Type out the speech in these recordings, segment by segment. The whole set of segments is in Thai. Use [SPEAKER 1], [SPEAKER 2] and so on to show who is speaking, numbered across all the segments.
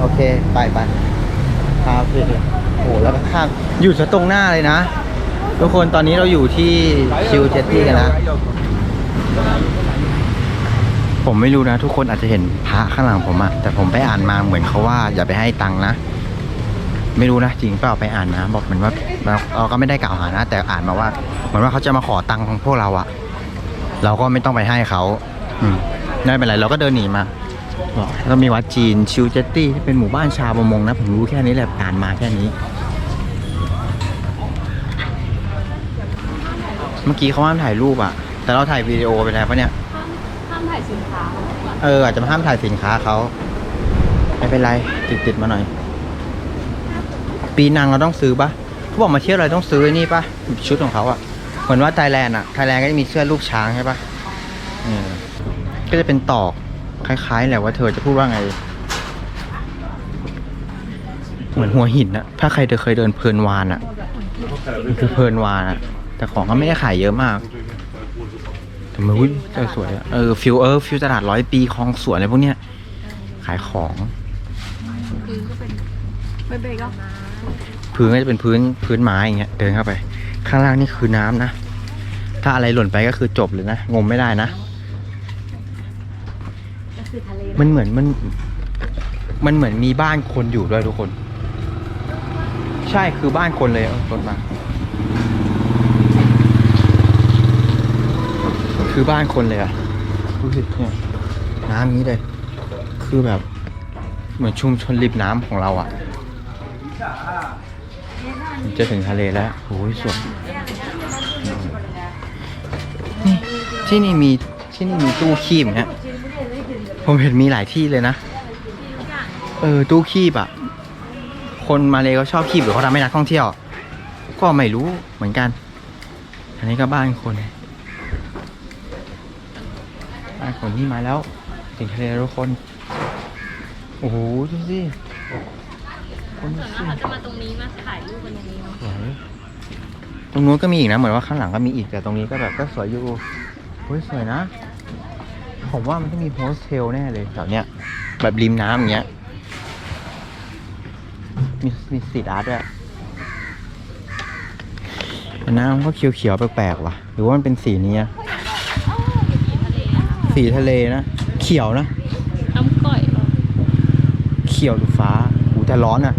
[SPEAKER 1] โอเค ไปไปครับพี่โอ้โหแล้วก็ข้ามอยู่ซะตรงหน้าเลยนะ ทุกคนตอนนี้เราอยู่ที่คิวเจตตี้กันนะ ผมไม่รู้นะ ทุกคนอาจจะเห็นพระข้างหลังผมอะแต่ผมไปอ่านมาเหมือนเขาว่า อย่าไปให้ตังค์นะ ไม่รู้นะจริงเปล่าไปอ่านมาบอกเหมือนว่าเราก็ไม่ได้กล่าวหานะ แต่อ่านมาว่า เหมือนว่าเขาจะมาขอตังค์ของพวกเราอะเราก็ไม่ต้องไปให้เขาอืมไม่เป็นไรเราก็เดินหนีมา แล้วมีวัดจีนชิวเจตตี้ที่เป็นหมู่บ้านชาวประมงนะ ผมรู้แค่นี้แหละอ่านมาแค่นี้ เมื่อกี้เขาห้ามถ่ายรูปอะแต่เราถ่ายวิดีโอไปแล้วปะเนี่ย
[SPEAKER 2] ห้ามถ่ายสินค้า
[SPEAKER 1] เอออาจจะมาห้ามถ่ายสินค้าเขาไม่เป็นไรติดติดๆมาหน่อย ปีนังเราต้องซื้อปะเขาบอกมาเที่ยวอะไรต้องซื้อไอ้นี่ปะชุดของเขาอะเหมือนว่าไทยแลนด์อะไทยแลนด์ก็จะมีเสื้อรูปช้างใช่ปะเออก็จะเป็นตอก คล้ายๆแหละว่าเธอจะพูดว่าไง เหมือนหัวหินอะถ้าใครเคยเดินเพลินวานอะมันคือเพลินวานอะแต่ของก็ไม่ได้ขายเยอะมากแต่มันอุ้ยแต่สวยอะเออฟิวเออฟิวตลาดร้อยปีคลองสวนอะไรพวกเนี้ยขายของ
[SPEAKER 2] คือก็เป็นไม่เบรกหรอก
[SPEAKER 1] พื้นก็จะเป็นพื้นพื้นไม้อย่างเงี้ยเดินเข้าไป ข้างล่างนี่คือน้ำนะ ถ้าอะไรหล่นไปก็คือจบเลยนะ งมไม่ได้นะ
[SPEAKER 2] คือทะเล
[SPEAKER 1] มันเหมือนมัน มันเหมือนมีบ้านคนอยู่ด้วยทุกคน ใช่คือบ้านคนเลยรถมา คือบ้านคนเลยอะดูสิเนี่ยน้ำนี้เลย คือแบบ เหมือนชุมชนริมน้ำของเราอะจะถึงทะเลแล้วโอ้ยสวยนี่ที่นี่มีที่นี่มีตู้คีบเนี่ย ผมเห็นมีหลายที่เลยนะ เออ ตู้คีบอะคนมาเลยเขาชอบคีบหรือเขาทำให้นักท่องเที่ยว ก็ไม่รู้เหมือนกัน อันนี้ก็บ้านคนบ้านคนที่มาแล้วถึงทะเลแล้วทุกคน โอ้โหดูสิคนดูสิ
[SPEAKER 2] เขาจะมาตรงนี้มาถ่ายรูปกันตรงนี้เนาะ
[SPEAKER 1] สวยตรงนู้นก็มีอีกนะ เหมือนว่าข้างหลังก็มีอีกแต่ตรงนี้ก็แบบก็สวยอยู่เฮ้ยสวยนะ ผมว่ามันต้องมีโฮสเทลแน่เลยแถวเนี้ย แบบริมน้ำอย่างเงี้ย มีมีสตรีทอาร์ตด้วยแต่น้ำก็เขียวๆแปลกๆว่ะ หรือว่ามันเป็นสีนี้อะ
[SPEAKER 2] อ๋ออยู่ที่ทะเลอะค่ะ
[SPEAKER 1] สีทะเลนะ เขียวนะ
[SPEAKER 2] น้ำก่อยเหรอ
[SPEAKER 1] เขียวหรือฟ้าหูแต่ร้อนอะ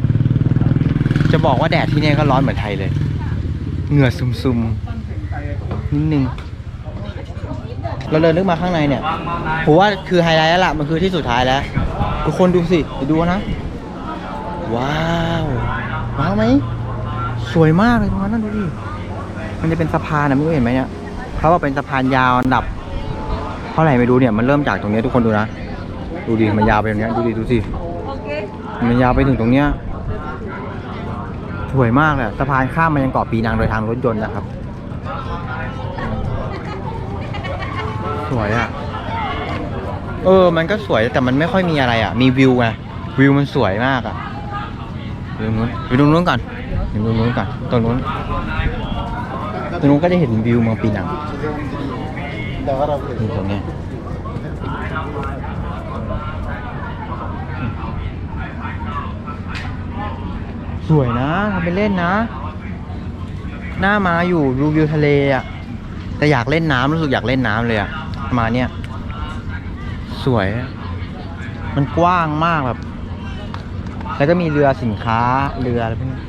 [SPEAKER 1] จะบอกว่าแดดที่เนี่ยก็ร้อนเหมือนไทยเลย เหงื่อซึมๆนิดนึง เราเดินลึกมาข้างในเนี่ยผมว่าคือไฮไลท์แล้วล่ะมันคือที่สุดท้ายแล้วทุกคนดูสิไปดูนะ ว้าวว้าวไหมสวยมากเลยตรงนั้นนะดูดิมันจะเป็นสะพานนะไม่รู้เห็นไหมเนี่ยเขาบอกเป็นสะพานยาวอันดับเท่าไหร่ไม่รู้เนี่ยมันเริ่มจากตรงเนี้ยทุกคนดูนะดูดิมันยาวไปตรงเนี้ยดูดิดูสิมันยาวไปถึงตรงเนี้ยสวยมากเลยอะสะพานข้ามมายังเกาะปีนังโดยทางรถยนต์นะครับ สวยอะ่ะ เออ มันก็สวยแต่มันไม่ค่อยมีอะไรอะ่ะ มีวิวไง วิวมันสวยมากอะ่ะไปตรงนู้นไปตรงนู้นก่อนไปตรงนู้นก่อนตรงนู้นตรงนู้นก็จะเห็นวิวเมืองปีนังนี่ตรงเนี้ยสวยนะทำไปเล่นนะ หน้ามาอยู่ดูวิวทะเลอะแต่อยากเล่นน้ำรู้สึกอยากเล่นน้ำเลยอะ มาเนี่ย สวย มันกว้างมากแบบ แล้วก็มีเรือสินค้าเรืออะไรพวกนี้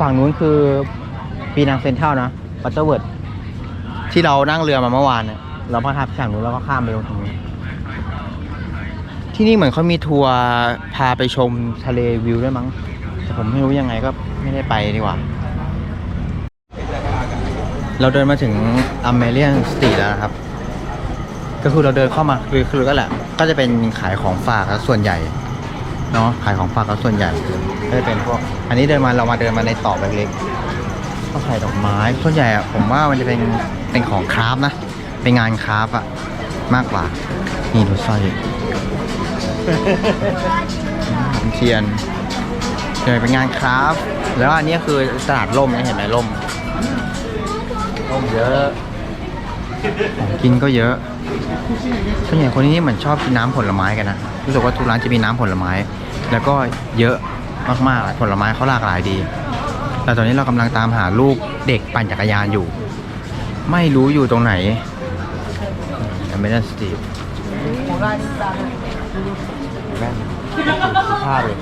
[SPEAKER 1] ฝั่งนู้นคือปีนังเซ็นทรัลนะบัตเตอร์เวิร์ดที่เรานั่งเรือมาเมื่อวานเนี่ยเราพักทับฝั่งนู้นแล้วก็ข้ามไปลงตรงนี้ ที่นี่เหมือนเขามีทัวร์พาไปชมทะเลวิวด้วยมั้งแต่ผมไม่รู้ยังไงก็ไม่ได้ไปดีกว่า เราเดินมาถึงอเมเรียนสตรีแล้วนะครับ ก็คือเราเดินเข้ามาคือคือก็แหละ ก็จะเป็นขายของฝากส่วนใหญ่เนาะขายของฝากส่วนใหญ่ก็จะเป็นพวกอันนี้เดินมาเรามาเดินมาในตอกเล็กๆก็ขายดอกไม้ส่วนใหญ่อะผมว่ามันจะเป็นเป็นของคราฟนะเป็นงานคราฟอะมากกว่า นี่ดูสร้อยผมเทียนเยเป็นงานคราฟ แล้วอันนี้คือตลาดร่มนะเห็นไหมร่มร่มเยอะ ของกินก็เยอะส่วนใหญ่คนที่นี่เหมือนชอบกินน้ำผลไม้กันนะรู้สึกว่าทุกร้านจะมีน้ำผลไม้ แล้วก็เยอะมากๆผลไม้เขาหลากหลายดี แต่ตอนนี้เรากำลังตามหาลูกเด็กปั่นจักรยานอยู่ ไม่รู้อยู่ตรงไหนไม่ได้สตรีทแว่นภาพเลย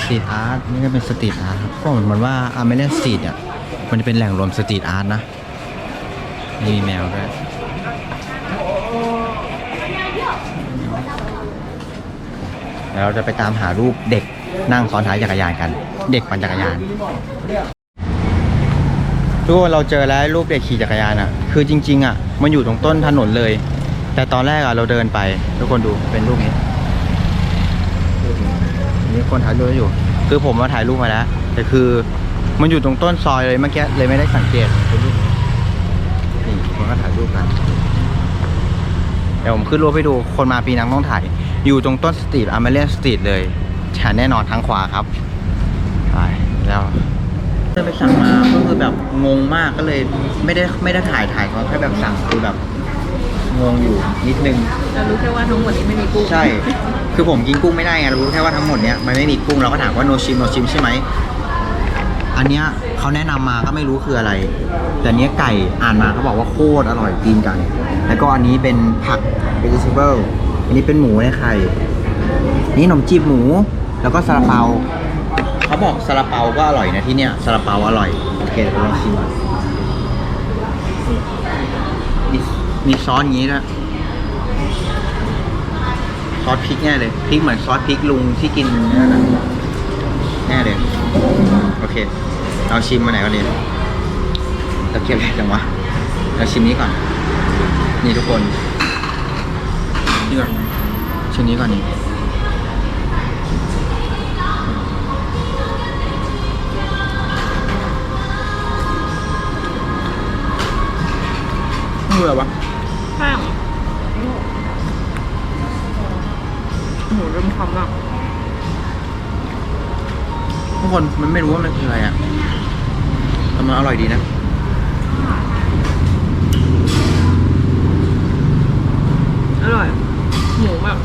[SPEAKER 1] สตรีทอาร์ตนี่ก็เป็นสตรีทอาร์ตครับก็เหมือนมันว่าอาร์เมเนสตรีทเนี่ย มันจะเป็นแหล่งรวมสตรีทอาร์ตนะ นี่มีแมวด้วยเดี๋ยวเราจะไปตามหารูปเด็กนั่งซ้อนท้ายจักรยานกัน เด็กปั่นจักรยาน ทุกคนเราเจอแล้วรูปเด็กขี่จักรยานอะ คือจริง ๆ อะ มันอยู่ตรงต้นถนนเลย แต่ตอนแรกอะเราเดินไป ทุกคนดูเป็นรูปนี้รูปนี้นี่คนถ่ายรูปอยู่ คือผมมาถ่ายรูปมาแล้ว แต่คือ มันอยู่ตรงต้นซอยเลยเมื่อกี้เลยไม่ได้สังเกตเป็นรูปนี้นี่คนก็ถ่ายรูปกันเดี๋ยวผมขึ้นรูปให้ดูคนมาปีนังต้องถ่าย อยู่ตรงต้นสตรีทอเมเลียนสตรีทเลยแชนแน่นอนทางขวาครับไปแล้วเดินไปสั่งมาก็คือแบบงงมากก็เลยไม่ได้ไม่ได้ถ่ายถ่ายเขาแค่แบบสั่งคือแบบงงอยู่นิดนึง
[SPEAKER 2] เรารู้แค่ว่าทั้งหมดนี้ไม่มีกุ้ง
[SPEAKER 1] ใช่ คือผมกินกุ้งไม่ได้ไงเรารู้แค่ว่าทั้งหมดเนี้ยมันไม่มีกุ้งเราก็ถามว่าโนชิมโนชิมใช่ไหม อันเนี้ยเขาแนะนำมาก็ไม่รู้คืออะไร แต่อันเนี้ยไก่อ่านมาเขาบอกว่าโคตรอร่อยตีนไก่แล้วก็อันนี้เป็นผัก vegetable อันนี้เป็นหมูในไข่ นี่ขนมจีบหมู แล้วก็ซาลาเปาเขาบอกซาลาเปาก็อร่อยนะที่เนี้ยซาลาเปาอร่อยโอเคเดี๋ยวลองชิมก่อนมีมีซอสอย่างนี้ด้วยซอสพริกแน่เลยพริกเหมือนซอสพริกลุงที่กินนั่นน่ะ แน่เลยโอเค เราชิมมาไหนก่อนดีตะเกียบใหญ่จังวะเราชิมนี้ก่อน นี่ทุกคนนี่ก่อนชิมนี้ก่อนนี่นี่คืออะไรวะ
[SPEAKER 2] แป้งหมูเริ่มคำอะ
[SPEAKER 1] ทุกคนมันไม่รู้ว่ามันคืออะไรอะแต่มันอร่อยดีนะ
[SPEAKER 2] อร่อยหมูแบบ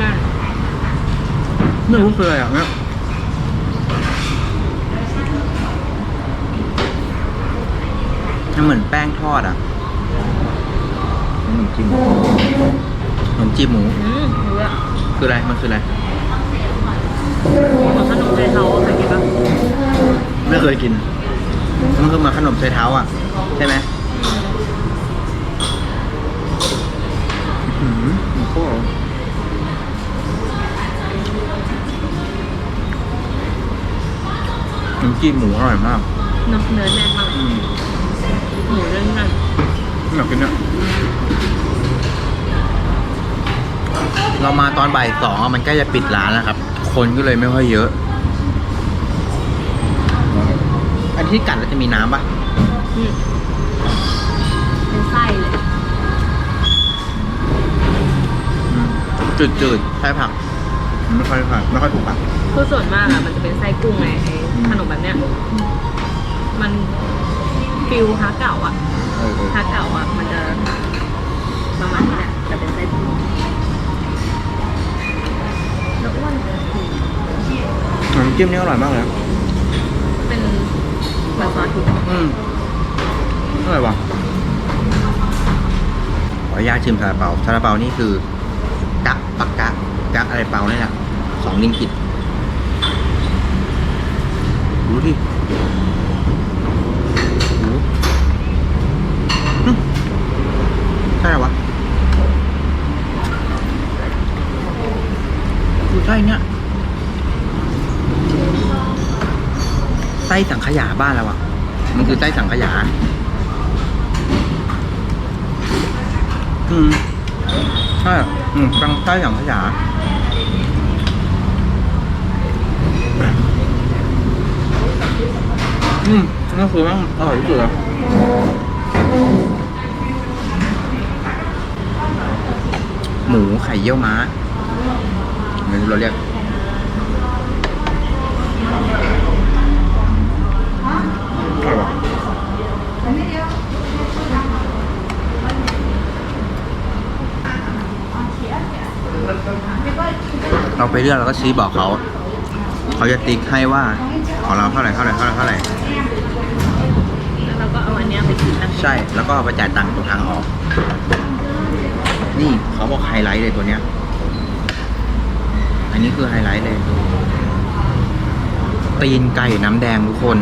[SPEAKER 2] นั่น
[SPEAKER 1] ไม่รู้คืออะไรอะเนี่ยมันเหมือนแป้งทอดอะขนมจีบหมูขนมจีบหมู
[SPEAKER 2] อืมรู้อะ
[SPEAKER 1] คืออะไร มันคืออะไร
[SPEAKER 2] เหมือนขนมไทยเทาเคยกินปะ
[SPEAKER 1] ไม่เคยกิน มันคือเหมือนขนมใส่เท้าอะ ใช่ไหมอื้อหือโอ้โหน้ำจิ้มหมูอร่อยมาก
[SPEAKER 2] เนอะเนื้อแน่นมาก
[SPEAKER 1] อืม
[SPEAKER 2] หมูเรื่องนั่น
[SPEAKER 1] อยากกินเนี่ยเรามาตอนบ่ายสองอะมันใกล้จะปิดร้านแล้วครับ คนก็เลยไม่ค่อยเยอะ อันที่กัดแล้วจะมีน้ำปะ
[SPEAKER 2] อืมเป็นไส้เลย
[SPEAKER 1] จืดจืดๆใช่ผักมันไม่ค่อยผักไม่ค่อยถูกปาก
[SPEAKER 2] คือส่วนมากอะมันจะเป็นไส้กุ้งไงไอ้ขนมแบบเนี้ย มันฟิลฮาเก่าอะ
[SPEAKER 1] เออเออ
[SPEAKER 2] ฮาเก่าอะมันจะประมาณนี้แหละแต่เป็นไส้กุ้ง น้ำ
[SPEAKER 1] จิ้มนี่อร่อยมากเลยนะ
[SPEAKER 2] เป็นเหมือนซอสพริก
[SPEAKER 1] อืมอร่อยวะขออนุญาตชิมซาลาเปาซาลาเปานี่คือ กักปักกะกักอะไรเปาเนี่ยแหละสองลิงกิตดูดิโอ้โหอืมใช่เหรอวะดูไส้เนี่ย ส้สังขยาบ้านเราอะมันคือไส้สังขยา อืมใช่อืมตังไส้สังขยา อืมนั่นคือม่งอร่อยที่สุดอะหมูไข่เยี่ยวม้าไม่รู้เราเรียก อร่อยปะเราไปเลือกเราก็ชี้บอกเขา เขาจะติ๊กให้ว่าของเราเท่าไหร่เท่าไหร่เท่าไหร่เท่าไหร่
[SPEAKER 2] แล้วเราก็เอาอันเนี้ยไปกินนะ
[SPEAKER 1] ใช่ แล้วก็เอาไปจ่ายตังค์ตรงทางออก นี่เขาบอกไฮไลท์เลยตัวเนี้ย อันนี้คือไฮไลท์เลยตีนไก่น้ำแดงทุกคน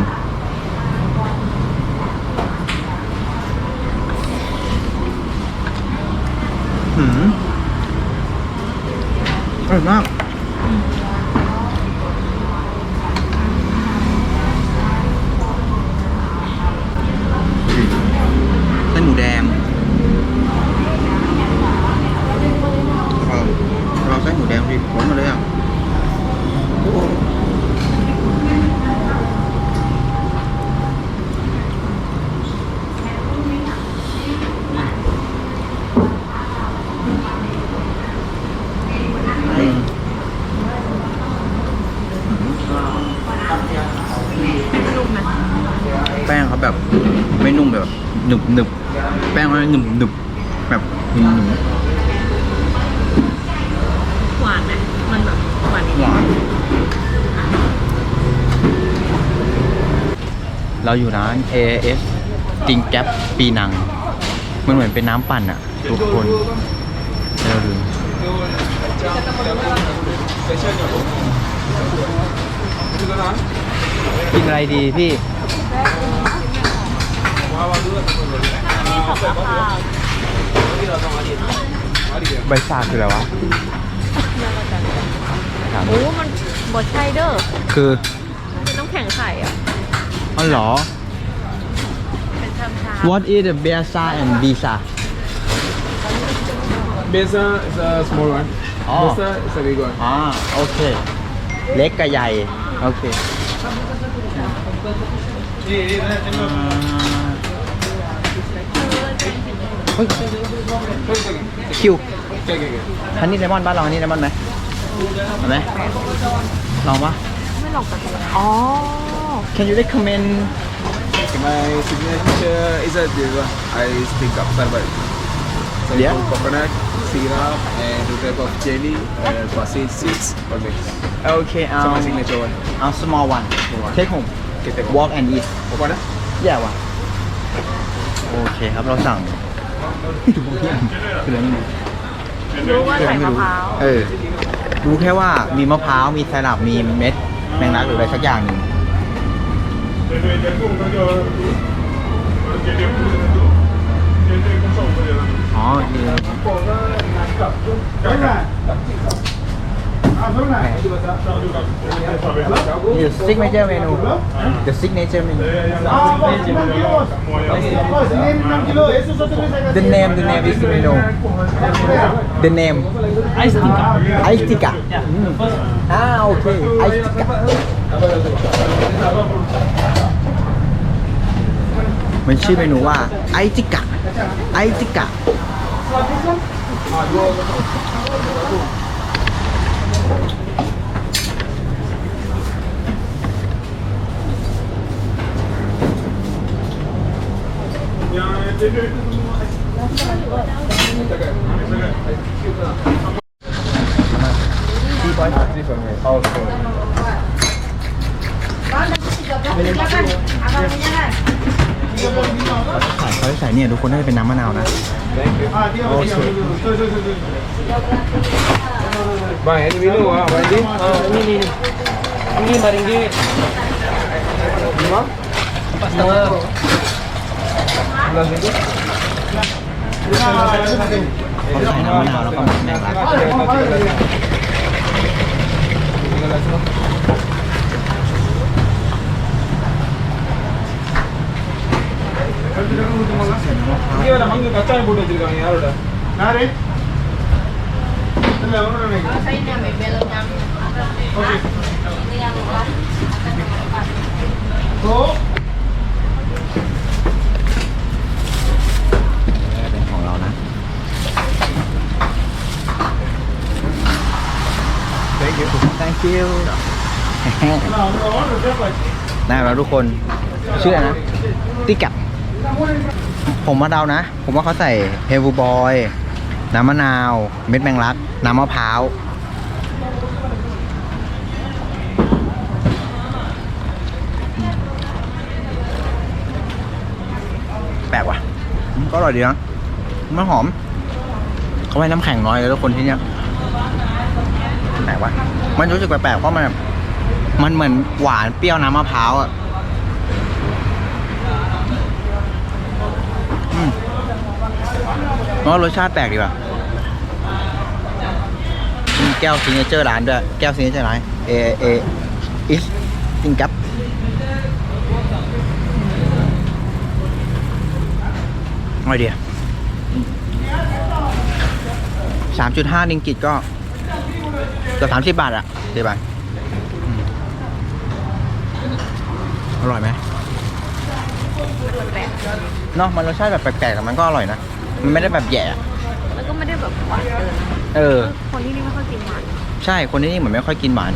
[SPEAKER 1] หืม อร่อยมาก เส้นหมูแดงเราเราเส้นหมูแดงดิร้อนมาเลยอะโอ้โหอืม
[SPEAKER 2] นุ่มนะ
[SPEAKER 1] แป้งเขาแบบไม่นุ่มแบบหนึบหนึบแป้งเขาหนึบหนึบแบบหนึบหนึบ
[SPEAKER 2] หวานไหมมันแบบหวานนิด
[SPEAKER 1] หวานเราอยู่ร้าน AS จิงแก๊ปปีนัง มันเหมือนเป็นน้ำปั่นอะทุกคนเดี๋ยวเราดูกินอะไรดีพี่ ใบซาคืออะไรวะถาม
[SPEAKER 2] โอ้ มันบดไชเดอร์
[SPEAKER 1] คือ
[SPEAKER 2] เป็นน้ำแข็งใสอะ
[SPEAKER 1] อ๋อเหรอ
[SPEAKER 2] เป็นชามชา
[SPEAKER 1] What is the Biasa and Bisa
[SPEAKER 3] Besa is a small one.
[SPEAKER 1] Oh.
[SPEAKER 3] Besa is a big one.
[SPEAKER 1] อ๋อโอเค เล็กกับใหญ่ โอเคอ่า เฮ้ยคิว
[SPEAKER 3] Okay, okay, okay.
[SPEAKER 1] ฮันนี่เลมอนบ้านลองฮันนี่เลมอนไหมเอาไหมลองปะ
[SPEAKER 2] ไม่หลอกกันอ๋อ
[SPEAKER 1] Can you recommend
[SPEAKER 3] My signature is a this one. I stick up sarbat. So
[SPEAKER 1] Yeah.
[SPEAKER 3] you put coconut, syrup, and two type of jelly, and basil seeds or mix.
[SPEAKER 1] โอเคเอา
[SPEAKER 3] So my signature one.
[SPEAKER 1] เอา small one
[SPEAKER 3] Small one.
[SPEAKER 1] take home
[SPEAKER 3] Okay, take
[SPEAKER 1] walk and eat
[SPEAKER 3] Coconut?
[SPEAKER 1] แย่ว่ะโอเคครับเราสั่งดูเที่ยงคืออะไรไม่รู้
[SPEAKER 2] รู้ว่าใส่มะพร้าว
[SPEAKER 1] เออรู้แค่ว่ามีมะพร้าวมีไซรัปมีเม็ดแมงลักหรืออะไรสักอย่างหนึ่งอ๋อคือ นี่ the signature menu the signature menu the name the name is the menu the name ice tikka ice tikka อืมอ่าโอเค ice tikka มันชื่อเมนูว่าไอจิกะไอจิกะ เขาจะใส่เนี่ยทุกคนน่าจะเป็นน้ำมะนาวนะ
[SPEAKER 3] Thank you. Also. Bang, ini minum ah, Bang ah,
[SPEAKER 4] ini ini ini. Ini lima
[SPEAKER 1] ringgit. Lima? Empat setengah. ada manggil
[SPEAKER 3] இங்கே yang bodoh jadi kami ya udah. Nari.
[SPEAKER 1] เป็นของเรานะ thank you thank you ได้แล้วทุกคนเชื่อไรนะ ติกับ ผมมาเดานะ ผมว่าเขาใส่เฮลบูบอย น้ำมะนาว เม็ดแมงลัก น้ำมะพร้าว แปลกว่ะ ก็อร่อยดีนะมันหอม เขาให้น้ำแข็งน้อยเลยทุกคนที่เนี้ยแปลกว่ะ มันรู้สึกแปลกๆเพราะมัน มันเหมือนหวานเปรี้ยวน้ำมะพร้าวอะอืม แล้วรสชาติแปลกดีว่ะมีแก้วซิงเจอร์ร้านด้วย แก้วซิงเจอร์ร้านเอเออิสติงกับอร่อยดีอะสามจุดห้าลิงกิตก็เกือบสามสิบบาทอะเดี๋ยวไปอร่อยไหมเนาะมันรสชาติแบบแปลกๆแต่มันก็อร่อยนะ มันไม่ได้แบบแย่อะ
[SPEAKER 2] ๆแล้วก็ไม่ได้แบบหวานเกิน
[SPEAKER 1] เออ
[SPEAKER 2] คนที่นี่ไม่ค่อยกินหวาน
[SPEAKER 1] ใช่คนที่นี่เหมือนไม่ค่อยกินหวาน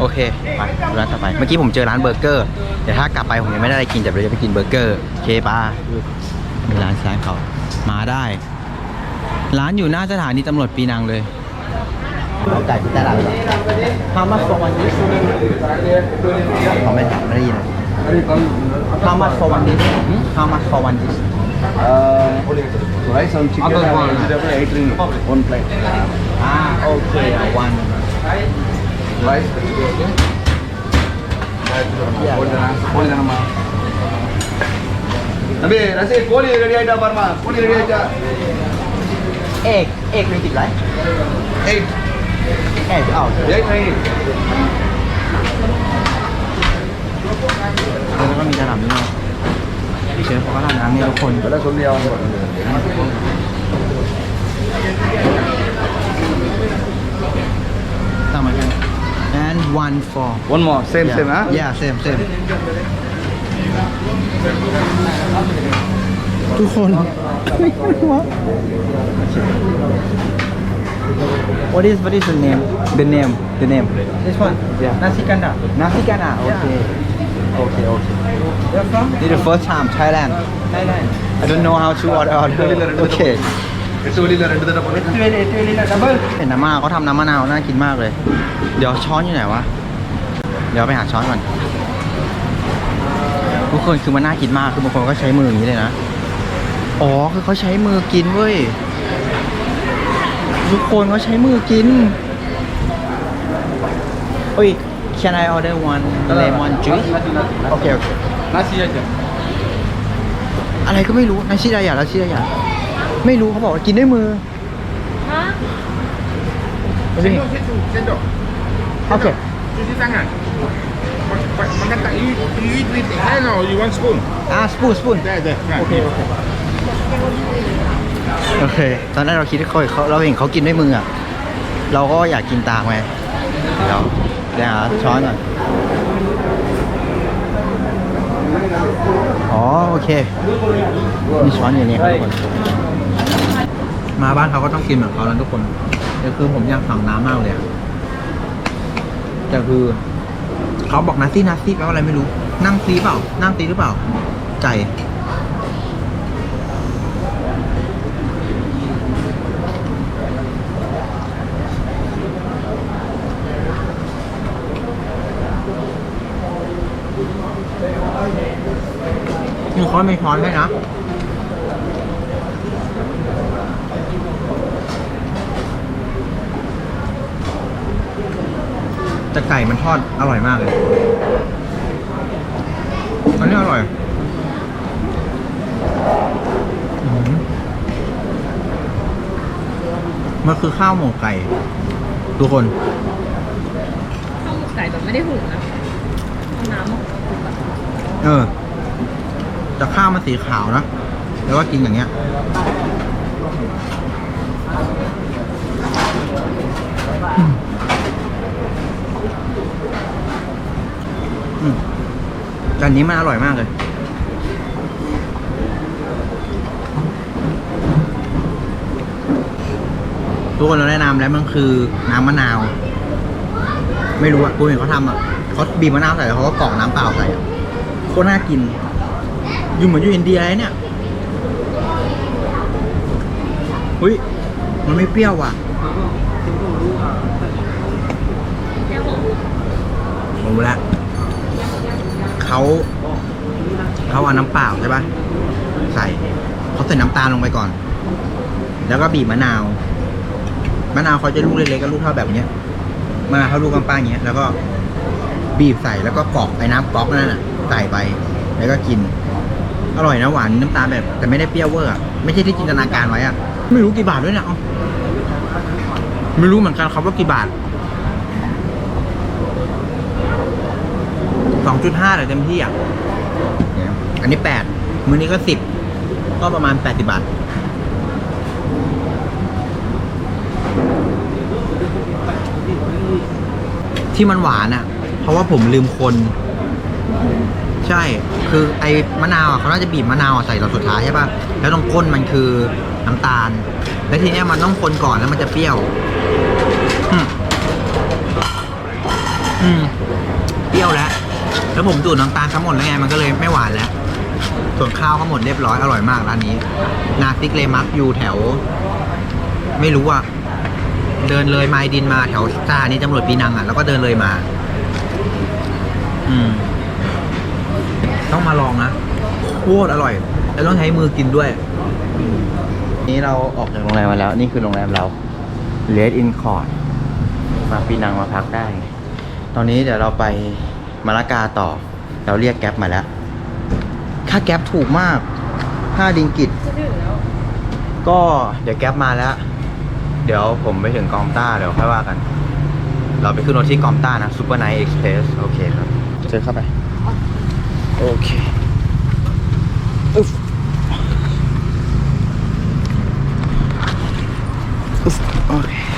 [SPEAKER 1] โอเคไปดูร้านต่อไป เมื่อกี้ผมเจอร้านเบอร์เกอร์เดี๋ยวถ้ากลับไปผมยังไม่ได้อะไรกินแต่เราจะไปกินเบอร์เกอร์โอเคป้ามีร้านร้านเขามาได้ ร้านอยู่หน้าสถานีตำรวจปีนังเลยเอาไก่ที่ตลาดเหรอ How much for one dish เขาไม่ถามไม่ได้ยินเลย How much for one dish How much for one dish
[SPEAKER 3] uh, rice and chicken Other and vegetable eight ringgit, one plate.
[SPEAKER 1] Ah, okay, one.
[SPEAKER 3] Rice, vegetable, okay? தம்பி ரசி கோழி ரெடி ஆயிட்டா பாருமா? கோழி ரெடி ஆயிட்டா?
[SPEAKER 1] Egg
[SPEAKER 3] egg ringgit
[SPEAKER 1] right eight eight oh eight ringgit Đây nó có mình ra nữa เชฟเขาก็ทำน้ำเนี่ยทุกคน
[SPEAKER 3] ก็ได้
[SPEAKER 1] คนเดียวหมดทำเหมือนกัน and one for
[SPEAKER 3] one more same
[SPEAKER 1] yeah.
[SPEAKER 3] same huh
[SPEAKER 1] yeah same same ทุกคน What is what is the name? The name, the name. This one.
[SPEAKER 3] Yeah.
[SPEAKER 1] Nasi kanda. Nasi kanda. Okay. Yeah. Okay, okay. You're from? This is the first time Thailand. Thailand. I don't know how to order. order. Okay.
[SPEAKER 3] เวลเอ
[SPEAKER 1] เวลดับเบิลเห็นน้ำมาเขาทำน้ำมะนาวน่ากินมากเลย เดี๋ยวช้อนอยู่ไหนวะ เดี๋ยวไปหาช้อนก่อน ทุกคนคือมันน่ากินมากคือบางคนก็ใช้มืออย่างนี้เลยนะ อ๋อคือเขาใช้มือกินเว้ย ทุกคนเขาใช้มือกินเฮ้ย Can I order one lemon juice Okay okay นาชีอา
[SPEAKER 3] จน
[SPEAKER 1] อะไรก็ไม่รู้นาชิดายานาชิดายะไม่รู้เขาบอกกินด้วยมือ
[SPEAKER 2] ฮะ
[SPEAKER 1] เซน
[SPEAKER 5] โดเซนโดเซนโดโอเคที่
[SPEAKER 1] ที่ตั้งอะ Maganda. You, you
[SPEAKER 5] eat with hand
[SPEAKER 1] or you want spoon? Ah, spoon, spoon. Yeah, yeah. yeah. โอเค ตอนนั้นเราคิดค่อยเราเห็นเขากินด้วยมืออะ เราก็อยากกินตามไงเดี๋ยว เดี๋ยวหาช้อนก่อน อ๋อ โอเค มีช้อนอยู่นี่ครับทุกคน มาบ้านเขาก็ต้องกินเหมือนเขาแล้วทุกคนแต่คือผมอยากสั่งน้ำมากเลยอะแต่คือเขาบอกนาซี่นาซี่แปลว่าอะไรไม่รู้ นั่งซีเปล่า นั่งซีหรือเปล่า ใจ นี่เขาไม่ช้อนให้นะแต่ไก่มันทอดอร่อยมากเลย อันนี้อร่อยอื้อหือมันคือข้าวหมกไก่ ทุกคน
[SPEAKER 2] ข้าวหมกไก่แบบไม่ได้หุงนะเอาน้ำมาคลุกอะ
[SPEAKER 1] เออ แต่ข้าวมันสีขาวนะแล้วก็กินอย่างเงี้ยอืมอันนี้มันอร่อยมากเลย ทุกคนเราแนะนำแล้วมันคือน้ำมะนาว ไม่รู้อะกูเห็นเขาทำอะเขาบีบมะนาวใส่แล้วเขาก็กรอกน้ำเปล่าใส่อะโคตรน่ากิน อยู่เหมือนอยู่อินเดียเลยเนี่ยอุ้ยมันไม่เปรี้ยวว่ะผมรู้แล้วเขาเขาเอาน้ำเปล่าใช่ปะใส่เขาใส่น้ำตาลลงไปก่อน แล้วก็บีบมะนาว มะนาวเขาจะลูกเล็กๆก็ลูกเท่าแบบเนี้ยมะนาวเขาลูกกำปั้นอย่างเงี้ย แล้วก็บีบใส่แล้วก็กรอกไอ้น้ำก๊อกนั่นน่ะใส่ไป แล้วก็กิน อร่อยนะหวานน้ำตาลแบบแต่ไม่ได้เปรี้ยวเวอร์อะไม่ใช่ที่จินตนาการไว้อะไม่รู้กี่บาทด้วยเนี่ยเอาไม่รู้เหมือนกันครับว่ากี่บาทสองจุดห้าเลยเต็มที่อะอันนี้แปดมื้อนี้ก็สิบก็ประมาณแปดสิบบาทที่มันหวานอะ เพราะว่าผมลืมคน ใช่ คือไอ้มะนาวอะเขาน่าจะบีบมะนาวอะใส่เราสุดท้ายใช่ป่ะ แล้วตรงก้นมันคือน้ำตาล แล้วทีเนี้ยมันต้องคนก่อนแล้วมันจะเปรี้ยว อืมอืมเปรี้ยวแล้ว แล้วผมดูดน้ำตาลทั้งหมดแล้วไง มันก็เลยไม่หวานแล้ว ส่วนข้าวก็หมดเรียบร้อย อร่อยมากร้านนี้ นาซิกเลมัสอยู่แถว ไม่รู้อะ เดินเลยไมล์ดินมาแถวสถานีตำรวจปีนังอะ แล้วก็เดินเลยมา อืม ต้องมาลองนะโคตรอร่อย แล้วต้องใช้มือกินด้วย นี่เราออกจากโรงแรมมาแล้ว นี่คือโรงแรมเราเลดอินคอร์ดมาปีนังมาพักได้ ตอนนี้เดี๋ยวเราไปมาละกาต่อ เราเรียกแก๊ปมาแล้ว ค่าแก๊ปถูกมาก5ดิงกิต
[SPEAKER 2] จะถึงแล้ว
[SPEAKER 1] ก็เดี๋ยวแก๊ปมาแล้ว เดี๋ยวผมไปถึงกอมต้าเดี๋ยวค่อยว่ากัน เราไปขึ้นรถที่กอมต้านะซูเปอร์ไนท์เอ็กซ์เพรสโอเคครับ เจอเข้าไป Okay. Oof. Oof. Okay.